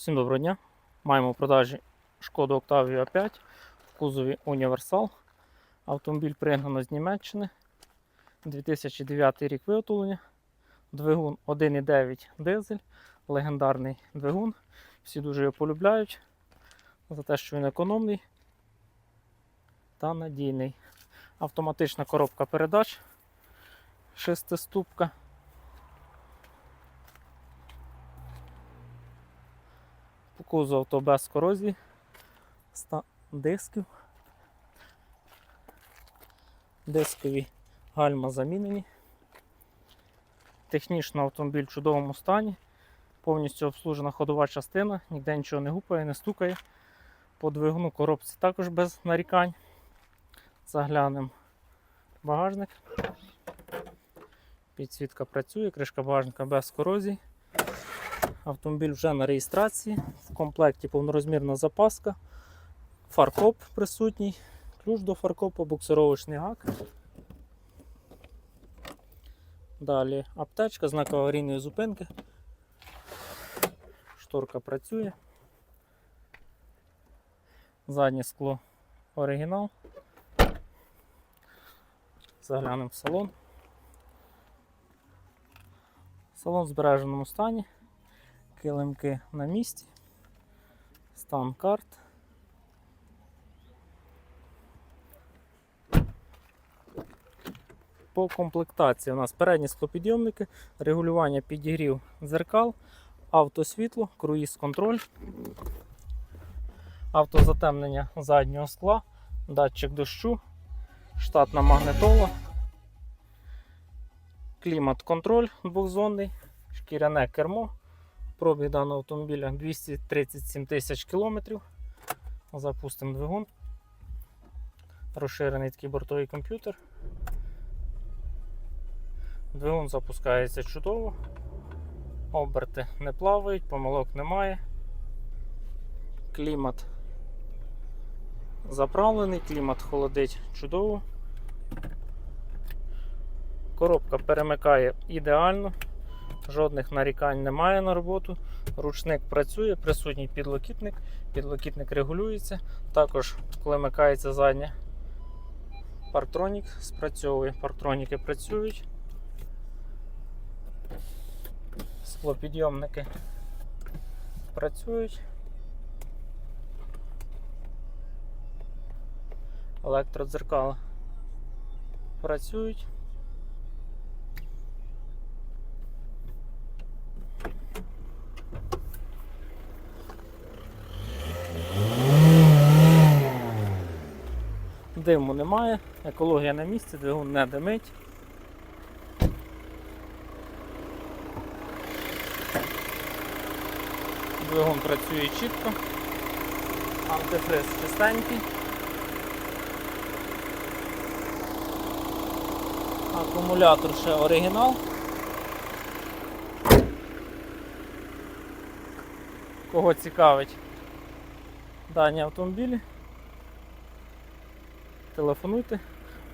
Всім доброго дня. Маємо в продажі шкоду Octavia 5 в кузові Універсал. Автомобіль пригнано з Німеччини. 2009 рік виготовлення. Двигун 1,9 дизель. Легендарний двигун. Всі дуже його полюбляють за те, що він економний та надійний. Автоматична коробка передач. Шестиступка. По кузову авто без корозії, ста дисків. Дискові гальма замінені. Технічно автомобіль в чудовому стані. Повністю обслужена ходова частина, ніде нічого не гупає, не стукає. По двигуну коробці також без нарікань. Заглянемо багажник. Підсвітка працює, кришка багажника без корозії. Автомобіль вже на реєстрації. В комплекті повнорозмірна запаска, фаркоп присутній, ключ до фаркопу, буксировочний гак. Далі аптечка, знак аварійної зупинки. Шторка працює. Заднє скло оригінал. Заглянемо в салон. Салон в збереженому стані килимки на місці, стан карт. По комплектації у нас передні склопідйомники, регулювання підігрів дзеркал, автосвітло, круїз контроль, автозатемнення заднього скла, датчик дощу, штатна магнитола, клімат-контроль двохзонний, шкіряне кермо. Пробіг даного автомобіля 237 тисяч кілометрів. Запустимо двигун. Розширений такий бортовий комп'ютер. Двигун запускається чудово. Оберти не плавають, помилок немає. Клімат заправлений, клімат холодить чудово. Коробка перемикає ідеально. Жодних нарікань немає на роботу. Ручник працює, присутній підлокітник, підлокітник регулюється. Також, коли вмикається задня, парктронік спрацьовує, парктроніки працюють. Склопідйомники працюють. Електродзеркала працюють. Диму немає, екологія на місці, двигун не димить. Двигун працює чітко, антифриз чистенький. Акумулятор ще оригінал. Кого цікавить дані автомобілі? Телефонуйте.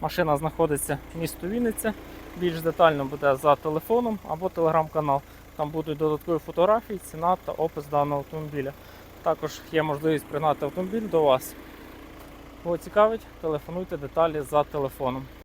Машина знаходиться в місті Вінниця. Більш детально буде за телефоном або телеграм-канал. Там будуть додаткові фотографії, ціна та опис даного автомобіля. Також є можливість пригнати автомобіль до вас. Кого цікавить, телефонуйте деталі за телефоном.